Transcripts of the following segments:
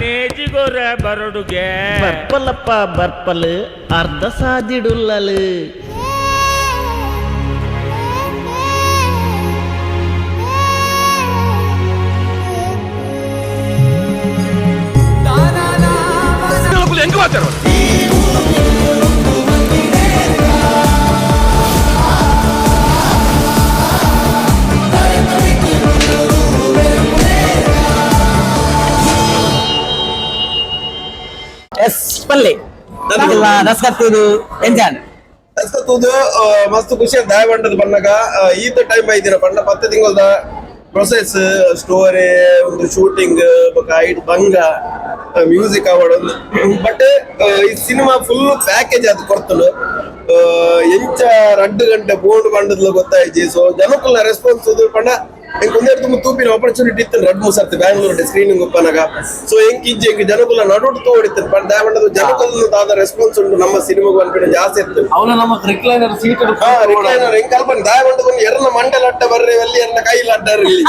ನೇಜಿಗೊರ ಬರಡುಗೆ ಬರ್ಪಲಪ್ಪ ಬರ್ಪಲ್ ಅರ್ಧ ಸಾದಿಡುಲ್ಲಲ್ ಎಸ್ ಪಲ್ಲೆ ದಸ್ಕತ್ತುದು ಎಂಜಾನ್ ಮಸ್ತ್ ಖುಷಿ ಅಂತ. ದಾಯಬಂಡದ ಬಣ್ಣಗ ಈತ ಟೈಮ್ ಐದಿನ ಬಣ್ಣ ಪತ್ತು ತಿಂಗಳದ ಪ್ರೊಸೆಸ್ ಸ್ಟೋರಿ ಒಂದು ಶೂಟಿಂಗ್ ಐಟ್ ಬಂಗ ಮ್ಯೂಸಿಕ್ ಆವಡ್ ಬಟ್ ಈ ಸಿನಿಮಾ ಫುಲ್ ಪ್ಯಾಕೇಜ್ ಅದು ಕೊಡ್ತಲು ಎಂಚ ರಡ್ಡು ಗಂಟೆ, ಬೋರ್ಡ್ ಬಂಡದ್ಲು ಗೊತ್ತಾಯ್ತು. ಸೊ ಜನಕ್ಕಲ್ಲ ರೆಸ್ಪಾನ್ಸ್ ಪಂಡ ಎಂಕ್ ಒಂದೇ ತುಂಬ ತೂಪಿನ ಆಪರ್ಚುನಿಟಿ ಇತ್ತು ರಡ್ ಮೂರ್ ಸರ್ತಿ ಬ್ಯಾಂಗ್ಳೂರ್ ಸ್ಕ್ರೀನಿಂಗ್ ಉಪ್ಪನಾಗ. ಸೊ ಎಂಕ್ ಇಜ್ಜಿ ಎಂಕ್ ಜನಕ್ಕಲ್ಲ ನಡುಟ್ ತೋಡಿತ್ತು. ಬಟ್ ದಾವಣದ ಜನಕ್ಕಲ್ಲ ಆದ ರೆಸ್ಪಾನ್ಸ್ ಉಂಟು ನಮ್ಮ ಸಿನಿಮಾಗೆ ಅನ್ಬಿಟ್ಟು ಜಾಸ್ತಿ ಇತ್ತು. ಅವನ ನಮ್ಮ ರಿಕ್ಲೈನರ್ ಸೀಟ್ ಹಾ, recliner ಹೆಂಗ್ ಕಲ್ಪನೆ? ದಾಯಗೊಂಡು ಒಂದು ಎರನ ಮಂಡಲ ಅಡ್ಡ ಬರ್ರಿ ಅಲ್ಲಿ ಎರನ ಕೈಲ ಅಡ್ಡ ಇರಲಿ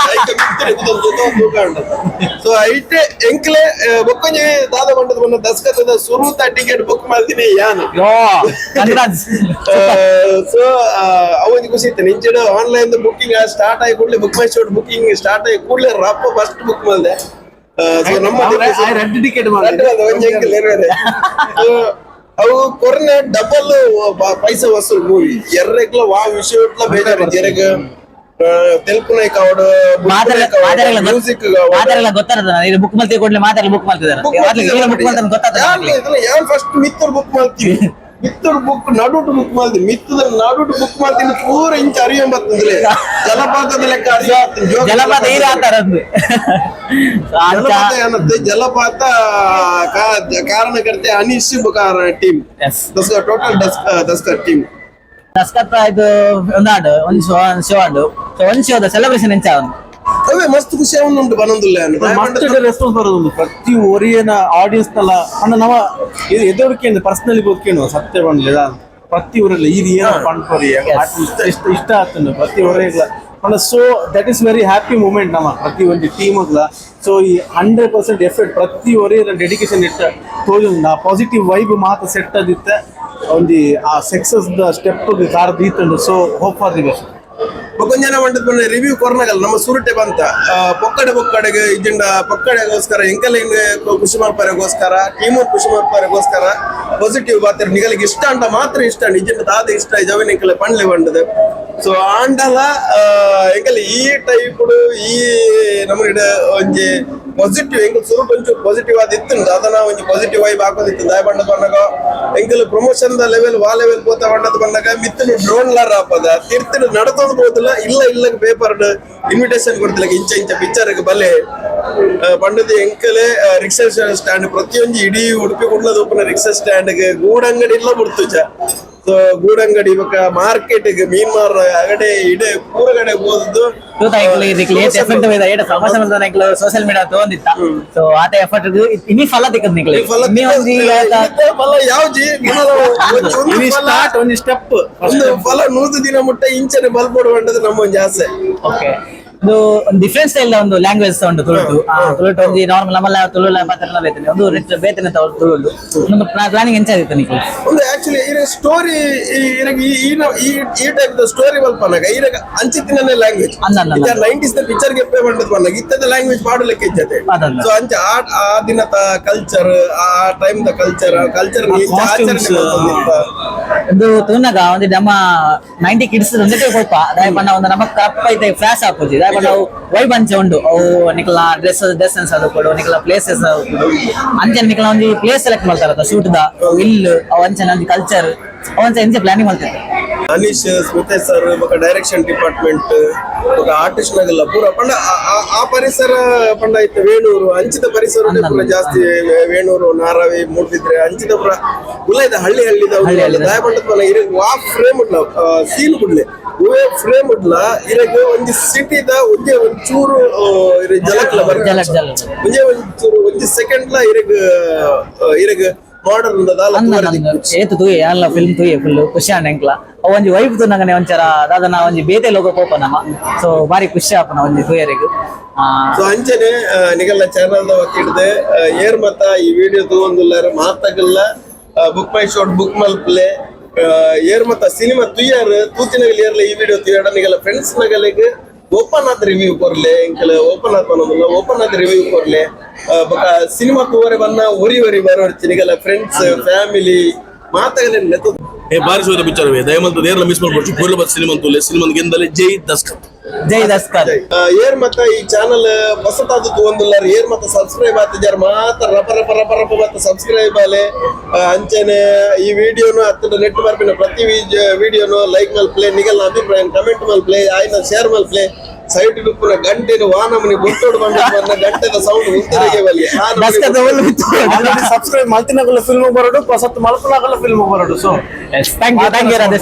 ಸೊ ಐಟೆ ಎಂಕ್ಲೆ ಬೊಕ್ಕೊಂಜಿ ದಾದ ಮಂಡದ ಬಂದ ದಸ್ಕತದ ಸುರುತ ಟಿಕೆಟ್ ಬುಕ್ ಮಾಡ್ತೀನಿ ಯಾನ್. ಸೊ ಅವನಿಗೆ ಖುಷಿ ಇತ್ತು ನಿಂಚೆಡು ಆನ್ಲೈನ್ ಬುಕ್ಕಿಂಗ್ ಸ್ಟಾರ್ಟ್ ಆಗಿ ಕೂಡಲೇ ಬುಕ್ ಮೈ ಶೋಟ್ ಬುಕ್ಕಿಂಗ್ ಸ್ಟಾರ್ಟ್ ಆಗಿ ಕೂಡಲೇ ರಪ್ಪ ಫಸ್ಟ್ ಬುಕ್ ಮಾಡಿದೆ ನಮ್ಮ ರೆಡ್ ಟಿಕೆಟ್ ಅವು ಕೊರನೆ ಡಬಲ್ ಪೈಸ ವಸೂಲ್ ಮೂವಿ ಎರ್ರೆಗ್ಲ ವಾ ವಿಷಯ ಬೇಜಾರು ಜರಗ ತೆಲ್ಪುನೈ ಕಾವಡ್ ಮಾತಾಡಲ್ಲ ಮಾತಾಡಲ್ಲ ಮ್ಯೂಸಿಕ್ ಮಾತಾಡಲ್ಲ ಗೊತ್ತಾಗ್ತದ. ಇದು ಬುಕ್ ಕೊಡ್ಲಿ ಮಾತಾಡಲ್ಲ ಬುಕ್ ಫಸ್ಟ್ ಮಿತ್ರ ಬುಕ್ ಮಾಡ್ತೀವಿ? ಮಿತ್ತರ್ ಬುಕ್ ನಡುಟು ಬುಕ್ ಮಾಡ್ತೀನಿ. ಮಿತ್ತದ ನಡುಟು ಬುಕ್ ಮಾಡ್ತೀನಿ. ಪೂರ ಇಂಚ ಅರಿಯಂಬತ್ತಂದ್ರೆ ಜಲಪಾತದ ಲೆಕ್ಕ ಅರಿಯ ಜಲಪಾತ ಈಗ ಜಲಪಾತ ಕಾರಣ ಜಲಪಾತ ಕಾರಣಕರ್ತೆ ಅನೀಶ್ ಬುಕಾರ ಟೀಮ್ ಟೋಟಲ್ ದಸ್ಕರ್ ಟೀಮ್ ದಸ್ಕತ್ತ ಇದು ಒಂದಾಡು ಒಂದು ಶೋ ಒಂದು ಶೋ ಸೊ ಒಂದು ಶೋದ ಸೆಲೆಬ್ರೇಷನ್ ಎಂಚ ಅವನು ಅವೇ ಮಸ್ತ್ ಖುಷಿ ಅವನುಂಟು ಬನೊಂದುಲ್ಲ ಮಸ್ಟ್ ರೆಸ್ಪಾನ್ಸ್ ಬರೋದು ಪ್ರತಿ ಒರಿಯನ ಆಡಿಯನ್ಸ್ ನಲ್ಲ ಅಣ್ಣ ನಾವ ಇದು ಎದುರಿಕೆ ಪರ್ಸನಲಿ ಗೊತ್ತೇನು ಸತ್ಯ ಬಂದ್ಲಿಲ್ಲ ಪ್ರತಿ ಊರಲ್ಲಿ ಇದು ಏನ ಪಂಡ್ಕೊರಿ ಇಷ್ಟ ಇಷ್ಟ ಆಗ್ತದೆ ಪ್ರತಿ ಊರಿಗಳ ಅಣ್ಣ so that is very happy moment ನಮ್ಮ ಪ್ರತಿ ಒಂದು ಟೀಮ್ ಸೊ ಈ ಹಂಡ್ರೆಡ್ ಪರ್ಸೆಂಟ್ ಎಫರ್ಟ್ ಪ್ರತಿ ಒರಿಯರ ಡೆಡಿಕೇಶನ್ ಇಟ್ಟ ತೋಜು ಆ ಪಾಸಿಟಿವ್ ವೈಬ್ ಮಾತ್ರ ಸೆಟ್ ಅದಿತ್ತ ಒಂದು ಆ ಸಕ್ಸಸ್ ದ ಸ್ಟೆಪ್ ಕಾರ್ ದೀತಂಡು so hope for the best ಜನ ಮಂಟದ ರಿವ್ಯೂ ಕೊರ್ನಗಲ್, ನಮ್ಮ ಸುರುಟೆ ಬಂತ. ಪೊಕ್ಕಡೆ ಪೊಕ್ಕಡೆಗೆ ಇದ್ದಿಂದ ಪೊಕ್ಕಡೆಗೋಸ್ಕರ ಎಂಕಲ್ ಖುಷಿ ಮಾಡ್ಪಾರೆಗೋಸ್ಕರ ಟೀಮು ಖುಷಿ ಮಾಡ್ಪಾರೆಗೋಸ್ಕರ ಪಾಸಿಟಿವ್ ಬಾತಿರ್ ನಿಗಲಿಗೆ ಇಷ್ಟ ಅಂತ ಮಾತ್ರ ಇಷ್ಟ ನಿಜಂಡ ದಾದ ಇಷ್ಟ ಜವನ್ ಎಂಕಲೆ ಪಂಡ್ಲೆ ಸೊ ಆ, ಎಂಕಲೆ ಈ ಟೈಪ್ ಈ ನಮ್ಮ ಒಂಜಿ ಪಾಸಿಟಿವ್ ಎಂಕಲ್ ಸ್ವಲ್ಪ ಒಂಚೂರು ಪಾಸಿಟಿವ್ ಆದ ಇತ್ತು ಅದನ್ನ ಒಂಜಿ ಪಾಸಿಟಿವ್ ವೈಬ್ ಹಾಕೋದಿತ್ತು ದಾಯ ಬಣ್ಣ ಬಂದಾಗ ಎಂಕಲ್ ಪ್ರಮೋಷನ್ ದ ಲೆವೆಲ್ ವಾ ಲೆವೆಲ್ ಪೋತ ಬಣ್ಣದ ಬಂದಾಗ ಮಿತ್ತಲು ಡ್ರೋನ್ ಲಾರ್ ಹಾಪದ ತಿರ್ತಿನ ನಡತೋದು ಬೋದಿಲ್ಲ ಇಲ್ಲ ಇಲ್ಲ ಪೇಪರ್ ಇನ್ವಿಟೇಷನ್ ಕೊಡ್ತಿಲ್ಲ. ಇಂಚ ಇಂಚ ಪಿಕ್ಚರ್ ಬಲೆ ಬಣ್ಣದ ಎಂಕಲೆ ರಿಕ್ಷಾ ಸ್ಟ್ಯಾಂಡ್ ಪ್ರತಿಯೊಂದು ಇಡೀ ಉಡುಪಿ ಕುಡ್ಲದ ಒಪ್ಪನ ರಿಕ್ಷಾ ಸ್ಟ್ಯಾಂಡ್ ಗೂಡಂಗಡಿ ಇಲ್ಲ ಬಿಡ್ತು ಗೂಡಂಗಡಿ ಇವಾಗ ಮಾರ್ಕೆಟ್ ಮೀನ್ ಮಾರ ಅಗಡೆ ಇಡೆ ಪೂರಗಡೆ ಹೋದದ್ದು ತೂತ ಐಕ್ಲು ಇದಕ್ಕೆ ಎಫೆಕ್ಟ್ ಇದೆ ಐಕ್ಲು ಮೀಡಿಯಾ ತಗೊಂಡಿತ್ತ ಸೊ ಆತ ಎಫರ್ಟ್ ಇನಿ ಫಲ ತಿಕ್ಕದ್ ನಿಕ್ಲಿ. ಫಲ ಸ್ಟಾರ್ಟ್ ಒಂದು ಸ್ಟೆಪ್ ಒಂದು ಫಲ ನೂದು ದಿನ ಮುಟ್ಟ ಇಂಚನೆ ಬಲ್ಪೋಡು ಬಂಡದು ನಮ್ಮ ಒಂದು ಆಸೆ. ಓಕೆ ಒಂದು ಡಿಫ್ರೆನ್ಸ್ ಇಲ್ಲ ಒಂದು ಲ್ಯಾಂಗ್ವೇಜ್ ಉಂಟು ತುಳುಟು ಆ, ತುಳುಟು ಒಂದು ನಾರ್ಮಲ್ ನಮ್ಮಲ್ಲ ತುಳು ಮಾತಾಡಲ್ಲ ಬೇತನೆ ಒಂದು ರಿಚ್ ಬೇತನೆ ತುಳು ಒಂದು ಪ್ಲಾನಿಂಗ್ ಎಂಚ ಆದಿತ್ತು ನಿಖಿಲ್? ಒಂದು ಆಕ್ಚುಲಿ ಈ ಸ್ಟೋರಿ ಈ ಈ ಈ ಟೈಪ್ ದ ಸ್ಟೋರಿ ಬಲ್ಪನಾಗ ಈಗ ಅಂಚಿತ್ತಿನ ಲ್ಯಾಂಗ್ವೇಜ್ ಅಂದ. ನೈಂಟೀಸ್ ದ ಪಿಕ್ಚರ್ಗೆ ಪೇ ಮಾಡಿದ್ ಬಂದಾಗ ಇತ್ತದ ಲ್ಯಾಂಗ್ವೇಜ್ ಮಾಡಲಿಕ್ಕೆ ಇದ್ದದೆ. ಸೊ ಅಂಚ ಆ ಆ ದಿನದ ಕಲ್ಚರ್ ಆ ಟೈಮ್ ದ ಕಲ್ಚರ್ ಕಲ್ಚರ್ ಆಚರಣೆ costumes, ತೂನಗ ಒಂದು ನಮ್ಮ ನೈಂಟಿ ಕಿಡ್ಸ್ ಒಂದೇ ಕೊಲ್ಪ ದಾಯ ಪಂಡ ಒಂದು ನಮ್ಮ ಕಪ್ಪ ಐತೆ ಫ್ಲಾಶ್ ಹಾಕೋಜಿ ದಾಯ ಪಂಡ ಅವು ವೈಬ್ ಅಂಚೆ ಉಂಡು ಅವು ನಿಕಲ ಡ್ರೆಸ್ ಡ್ರೆಸ್ ಅದು ಕೊಡು. ನಿಕಲ ಪ್ಲೇಸಸ್ ಅಂಚೆ ನಿಕಲ ಒಂದು ಪ್ಲೇಸ್ ಸೆಲೆಕ್ಟ್ ಮಾಡ್ತಾರ ಶೂಟ್ ದ ಇಲ್ಲು ಅವು ಅಂಚೆ ಒಂದು ಕಲ್ಚರ್ ಅವಂಚೆ ಎಂಚೆ ಪ್ಲಾನಿಂಗ್ ಮಾಡ್ತಿದ್ದೆ ಅನೀಶ್ ಸ್ಮಿತೇಶ್ ಸರ್ ಬೊಕ ಡೈರೆಕ್ಷನ್ ಡಿಪಾರ್ಟ್ಮೆಂಟ್ ಬೊಕ ಆರ್ಟಿಸ್ಟ್ ನಗಲ್ಲ ಪೂರ ಪಂಡ ಆ- ಪರಿಸರ ಪಂಡ ಇತ್ತು. ವೇಣೂರು ಅಂಚಿದ ಪರಿಸರ ಜಾಸ್ತಿ ವೇಣೂರು ನಾರಾವಿ ಮೂಡಿದ್ರೆ ಅಂಚಿದ ಪುರ ಉಲ್ಲೈದ ಹಳ್ಳಿ ಹಳ್ಳಿ ಹಳ್ಳಿದ. ಫ್ರೇಮ್ ಉಡ್ಲ ಸೀಲ್ ಉಡ್ಲೆ. ಹೂವೇ ಫ್ರೇಮ್ ಉಡ್ಲ. ಇರಗೆ ಒಂದು ಸಿಟಿದ ಒಂದೇ ಒಂದು ಚೂರು ಜಲಕ್ಲ ಬರ್ತಾರೆ ಜಲಕ್ ಜಲಕ್ ಒಂದು ಸೆಕೆಂಡ್ ಲ ಸೆಕೆಂಡ್ಲ ಇರಗ ಇರಗ ಮಾಡರ್ನ್ ಉಂಡದ ಏತು ತೂಯೆ ಅಲ್ಲ ಫಿಲ್ಮ್ ತೂಯೆ ಫುಲ್ ಖುಷಿ ಆಂಡ್ ಎಂಕ್ಲ ಅವ್ ಒಂಜಿ ವೈಫ್ ತುನಗನೆ ಒಂಚರ ದಾದನ ಒಂಜಿ ಬೇತೆ ಲೋಕ ಪೋಪ ನಮ್ಮ ಸೊ ಬಾರಿ ಖುಷಿ ಆಪನ ಒಂಜಿ ತೂಯರಿಗ್ ಆ ಸೊ ಅಂಚನೆ ನಿಗಲ್ಲ ಚಾನಲ್ ದ ಒತ್ತಿಡ್ದೆ. ಏರ್ ಮತ್ತ ಈ ವಿಡಿಯೋ ತಗೊಂದುಲ್ಲಾರ ಮಾತಾಗಲ್ಲ ಬುಕ್ ಮೈ ಶೋಟ್ ಬುಕ್ ಮಲ್ ಪ್ಲೇ ಏರ್ ಮತ್ತ ಸಿನಿಮಾ ತುಯ್ಯಾರ್ ತೂತಿನಗಲ್ ಏರ್ಲ ಈ ವಿಡಿಯೋ ತುಯ್ಯಾಡ ನಿಗಲ್ಲ ಫ್ರೆಂಡ್ಸ್ ನಗಲಿಗೆ ಓಪನ್ ಆದ ರಿವ್ಯೂ ಕೊರ್ಲೆ ಇಂಕಲ ಓಪನ್ ಆದ್ ಅನ್ನೋದಿಲ್ಲ ಓಪನ್ ಆದ ರಿವ್ಯೂ ಕೊರ್ಲೆ ಬೊಕ ಸಿನಿಮಾ ತೂವರೆ ಬನ್ನ ಒರಿ ಒರಿ ಬರೋರ್ಚಿ ನಿಗಲ್ಲ ಫ್ರೆಂಡ್ಸ್ ಫ್ಯಾಮಿಲಿ ಮಾತಾಗಲೇ ನೆತ್ತ ಏ ಬಾರಿ ಸೋದ ಪಿಕ್ಚರ್ ದಯಮಂತ ದೇರ್ಲ ಮಿಸ್ ಮಾಡ್ಬಿಟ್ಟು ಪೂರ್ಲ ಬಸ್ ಸಿನಿಮಾ ತುಲೆ ಸಿನಿಮಾ ಗೆಂದಲೆ ಜೈ ದಸ್ಕತ್ ಜೈ ದಸ್ಕರ್ ಏರ್ ಮತ್ತ ಈ ಚಾನಲ್ ಹೊಸತಾದ ಒಂದಿಲ್ಲ ಏರ್ ಮತ್ತ ಸಬ್ಸ್ಕ್ರೈಬ್ ಆಗ್ತಿದ್ದಾರೆ ಮಾತ್ರ ರಪ ರಪ ರಪ ರಪ ಮತ್ತ ಸಬ್ಸ್ಕ್ರೈಬ್ ಆಲೆ ಅಂಚೆನೆ ಅಂಚನೆ ಈ ವಿಡಿಯೋನು ಹತ್ತಿರ ನೆಟ್ ಬರ್ಪಿನ ಪ್ರತಿ ವಿಡಿಯೋನು ಲೈಕ್ ಮಲ್ ಪ್ಲೇ ನಿಗಲ್ ಅಭಿಪ್ರಾಯ ಕಮೆಂಟ್ ಮಲ್ ಪ್ಲೇ ಆಯ್ನ ಶೇರ್ ಮಲ್ ಪ್ಲೇ ಸೈಡ್ ಪೂರ ಗಂಟೆನ ವಾನಮನಿ ಬೊಟ್ಟೋಡು ಬಂದ ಗಂಟೆದ ಸೌಂಡ್ ಉಂತಿರಗೆ ಬಲ್ಲಿ. ಸಬ್ಸ್ಕ್ರೈಬ್ ಮಲ್ತಿನಗಲ ಫಿಲ್ಮ್ ಬರೋಡು ಪ್ರಸತ್ ಮಲ್ಪನಾಗಲ film ಬರೋಡು so thank you thank you Radhesh